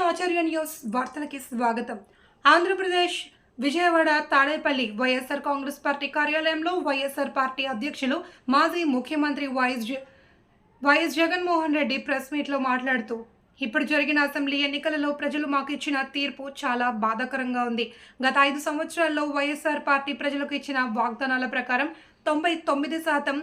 ఆచార్య news వార్తలకి స్వాగతం. Andhra Pradesh Vijayawada Tadepalli YSR Congress party కార్యాలయంలో వైఎస్ఆర్ పార్టీ అధ్యక్షులు మాజీ ముఖ్యమంత్రి వైఎస్ జ- వైఎస్ జగన్మోహన్ రెడ్డి ప్రెస్ మీట్లో మాట్లాడుతూ ఇప్పుడు జరిగిన అసెంబ్లీ ఎన్నికలలో ప్రజలు మాకు ఇచ్చిన తీర్పు చాలా బాధాకరంగా ఉంది. గత ఐదు సంవత్సరాల్లో వైఎస్ఆర్ పార్టీ ప్రజలకు ఇచ్చిన వాగ్దానాల ప్రకారం తొంభై తొమ్మిది శాతం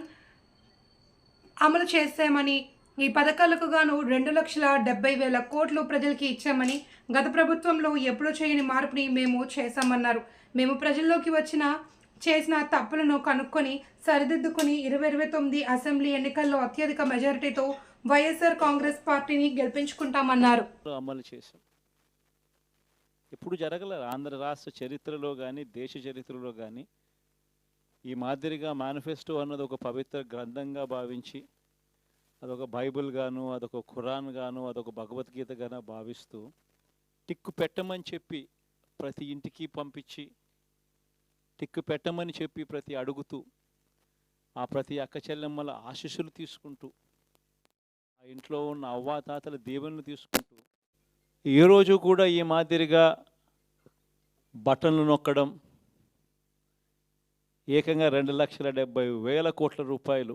అమలు చేశామని ఈ పథకాలకు గాను రెండు లక్షల డెబ్బై వేల కోట్లు ప్రజలకి ఇచ్చామని గత ప్రభుత్వంలో ఎప్పుడూ చేయని మార్పుని మేము చేశామన్నారు. మేము ప్రజల్లోకి వచ్చిన చేసిన తప్పులను కనుక్కొని సరిదిద్దుకుని ఇరవై ఇరవై తొమ్మిది అసెంబ్లీ ఎన్నికల్లో అత్యధిక మెజారిటీతో వైఎస్ఆర్ కాంగ్రెస్ పార్టీని గెలిపించుకుంటామన్నారు. అమలు చేశాం. ఎప్పుడు జరగలేదు. ఆంధ్ర రాష్ట్ర చరిత్రలో కానీ దేశ చరిత్రలో కానీ ఈ మాదిరిగా మేనిఫెస్టో అన్నది ఒక పవిత్ర గ్రంథంగా భావించి అదొక బైబిల్ గాను అదొక ఖురాన్ గాను అదొక భగవద్గీత గాను భావిస్తూ టిక్కు పెట్టమని చెప్పి ప్రతి ఇంటికి పంపించి టిక్కు పెట్టమని చెప్పి ప్రతి అడుగుతూ ఆ ప్రతి అక్క చెల్లెమ్మల ఆశీస్సులు తీసుకుంటూ ఆ ఇంట్లో ఉన్న అవ్వాతాతల దీవెనలు తీసుకుంటూ ఏ రోజు కూడా ఈ మాదిరిగా బటన్లు నొక్కడం ఏకంగా రెండు లక్షల డెబ్బై వేల కోట్ల రూపాయలు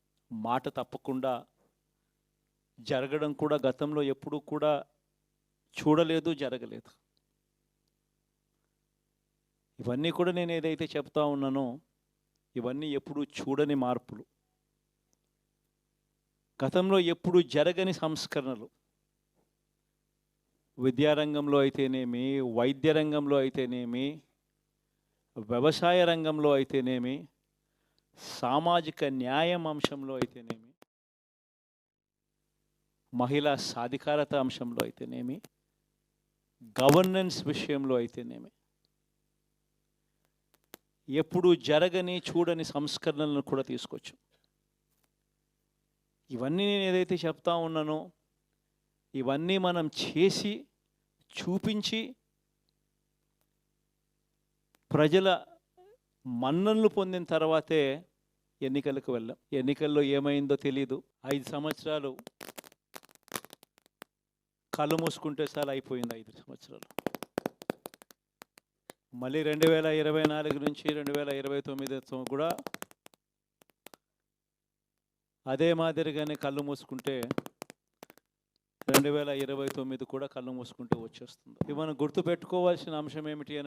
మాట తప్పకుండా జరగడం కూడా గతంలో ఎప్పుడూ కూడా చూడలేదు జరగలేదు. ఇవన్నీ కూడా నేను ఏదైతే చెప్తా ఉన్నానో ఇవన్నీ ఎప్పుడూ చూడని మార్పులు. గతంలో ఎప్పుడు జరగని సంస్కరణలు. విద్యారంగంలో అయితేనేమి వైద్య రంగంలో అయితేనేమి వ్యవసాయ రంగంలో అయితేనేమి సామాజిక న్యాయం అంశంలో అయితేనేమి మహిళా సాధికారత అంశంలో అయితేనేమి గవర్నెన్స్ విషయంలో అయితేనేమి. ఎప్పుడూ జరగని చూడని సంస్కరణలను కూడా తీసుకొచ్చు ఇవన్నీ నేను ఏదైతే చెప్తా ఉన్నానో ఇవన్నీ మనం చేసి చూపించి ప్రజల మన్ననలు పొందిన తర్వాతే ఎన్నికలకు వెళ్ళాం. ఎన్నికల్లో ఏమైందో తెలియదు ఐదు సంవత్సరాలు కళ్ళు మూసుకుంటే చాలా అయిపోయింది ఐదు సంవత్సరాలు. మళ్ళీ రెండు వేల ఇరవై నాలుగు నుంచి రెండు వేల ఇరవై తొమ్మిది కూడా అదే మాదిరిగానే కళ్ళు మూసుకుంటే రెండు వేల ఇరవై తొమ్మిది కూడా కళ్ళు మూసుకుంటూ వచ్చేస్తుంది. ఇవి మనం గుర్తుపెట్టుకోవాల్సిన అంశం ఏమిటి అని